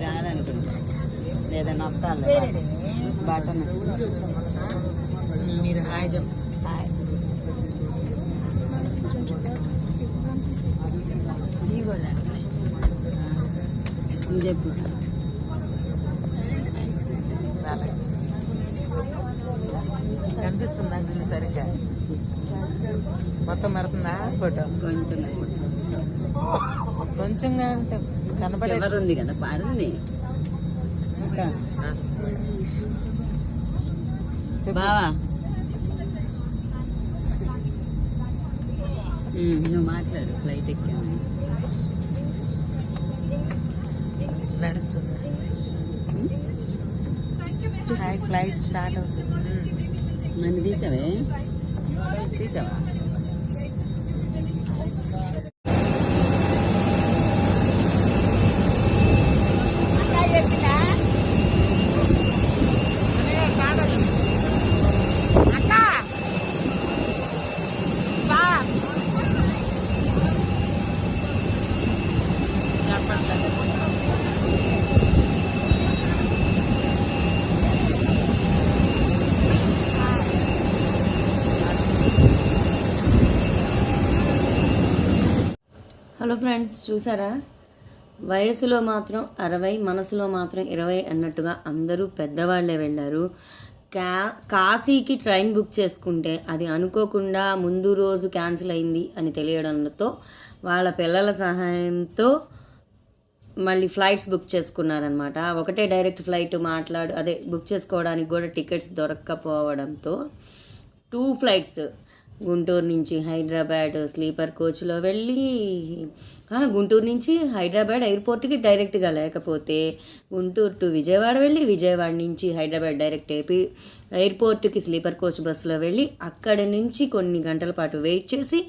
రాదనుకుంటా లేదా నొక్కాలి బటన్. మీరు హాయ్ చెప్పు. హాయ్. నువ్వు చెప్పు. కనిపిస్తుందా చూడు సరిగ్గా? మొత్తం పడుతుందా? ఫోటో? కొంచెం. కొంచెంగా అంటే చివరి ఉంది కదా పడింది. బావా. నువ్వు మాట్లాడు ఫ్లైట్ ఎక్కాము. నడుస్తుంది. ఫ్లైట్ స్టార్ట్ అవుతుంది. నన్ను తీసావే? తీసావా? హలో ఫ్రెండ్స్ చూసారా? వయసులో మాత్రం అరవై మనసులో మాత్రం ఇరవై అన్నట్టుగా అందరూ పెద్దవాళ్ళే వెళ్ళారు. క్యా కాశీకి ట్రైన్ బుక్ చేసుకుంటే అది అనుకోకుండా ముందు రోజు క్యాన్సిల్ అయింది అని తెలియడంతో వాళ్ళ పిల్లల సహాయంతో మళ్ళీ ఫ్లైట్స్ బుక్ చేసుకున్నారనమాట ఒకటే డైరెక్ట్ ఫ్లైట్ మాట్లాడు అదే బుక్ చేసుకోవడానికి కూడా టికెట్స్ దొరక్కపోవడంతో టూ ఫ్లైట్స్ గుంటూరు నుంచి హైదరాబాద్ స్లీపర్ కోచ్లో వెళ్ళి గుంటూరు నుంచి హైదరాబాద్ ఎయిర్పోర్ట్కి డైరెక్ట్గా లేకపోతే గుంటూరు టు విజయవాడ వెళ్ళి విజయవాడ నుంచి హైదరాబాద్ డైరెక్ట్ ఏపీ ఎయిర్పోర్ట్కి స్లీపర్ కోచ్ బస్సులో వెళ్ళి అక్కడ నుంచి కొన్ని గంటల పాటు వెయిట్ చేసి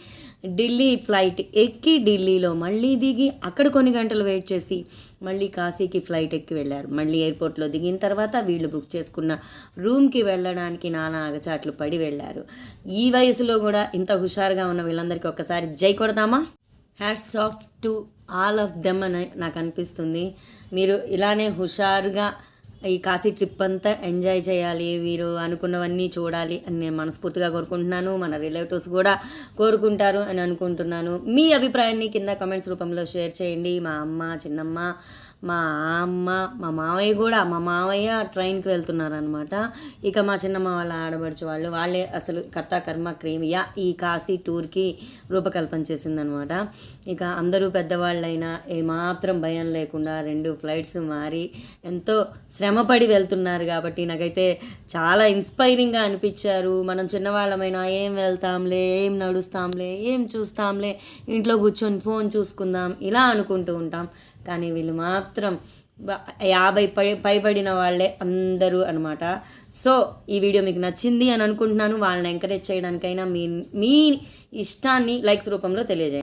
ఢిల్లీ ఫ్లైట్ ఎక్కి ఢిల్లీలో మళ్ళీ దిగి అక్కడ కొన్ని గంటలు వెయిట్ చేసి మళ్ళీ కాశీకి ఫ్లైట్ ఎక్కి వెళ్ళారు. మళ్ళీ ఎయిర్పోర్ట్లో దిగిన తర్వాత వీళ్ళు బుక్ చేసుకున్న రూమ్కి వెళ్ళడానికి నానా అగచాట్లు పడి వెళ్ళారు. ఈ వయసులో కూడా ఇంత హుషారుగా ఉన్న వీళ్ళందరికీ ఒక్కసారి జై కొడదామా hats off to all of them అని నాకు అనిపిస్తుంది. మీరు ఇలానే హుషారుగా ఈ కాశీ ట్రిప్ అంతా ఎంజాయ్ చేయాలి మీరు అనుకున్నవన్నీ చూడాలి అని నేను మనస్ఫూర్తిగా కోరుకుంటున్నాను. మన రిలేటివ్స్ కూడా కోరుకుంటారు అని అనుకుంటున్నాను. మీ అభిప్రాయాన్ని కింద కమెంట్స్ రూపంలో షేర్ చేయండి. మా అమ్మ చిన్నమ్మ మా అమ్మ మా మావయ్య కూడా మా మావయ్య ట్రైన్కి వెళ్తున్నారనమాట ఇక మా చిన్నమ్మ వాళ్ళ ఆడబడుచు వాళ్ళు వాళ్ళే అసలు కర్త కర్మ క్రీమియా ఈ కాశీ టూర్కి రూపకల్పన చేసిందనమాట ఇక అందరూ పెద్దవాళ్ళైనా ఏమాత్రం భయం లేకుండా రెండు ఫ్లైట్స్ మారి ఎంతో శ్రమపడి వెళ్తున్నారు కాబట్టి నాకైతే చాలా ఇన్స్పైరింగ్గా అనిపించారు. మనం చిన్నవాళ్ళమైనా ఏం వెళ్తాంలే ఏం నడుస్తాంలే ఏం చూస్తాంలే ఇంట్లో కూర్చొని ఫోన్ చూసుకుందాం ఇలా అనుకుంటూ ఉంటాం. కానీ వీళ్ళు మాత్రం మాత్రం యాభై పై పైబడిన వాళ్ళే అందరూ అనమాట సో ఈ వీడియో మీకు నచ్చింది అని అనుకుంటున్నాను. వాళ్ళని ఎంకరేజ్ చేయడానికైనా మీ మీ ఇష్టాన్ని లైక్స్ రూపంలో తెలియజేయండి.